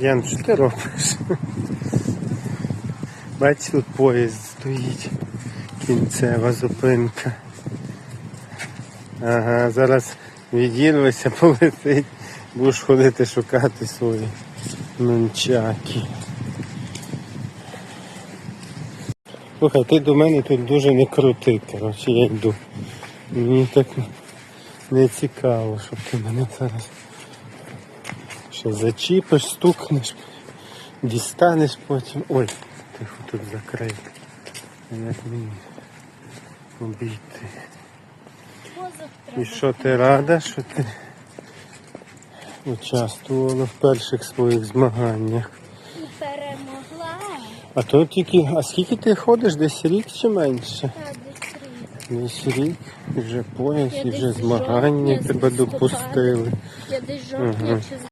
Ян, що ти робиш? Бачиш, тут поїзд стоїть. Кінцева зупинка. Ага, зараз відірвешся, полетить. Будеш ходити шукати свої нунчаки. Слухай, ти до мене тут дуже не крути, коротше, я йду. Мені так не цікаво, щоб ти мене зараз ще зачіпиш, стукнеш, дістанеш потім. Ой, тихо тут закрити. Як мені обійти. І що ти рада, що ти участвувала в перших своїх змаганнях? Перемогла. А то тільки, а скільки ти ходиш? Десь рік чи менше? Десь рік. Десь рік, і вже пояс, і вже змагання тебе допустили. Я десь жовтня Ага.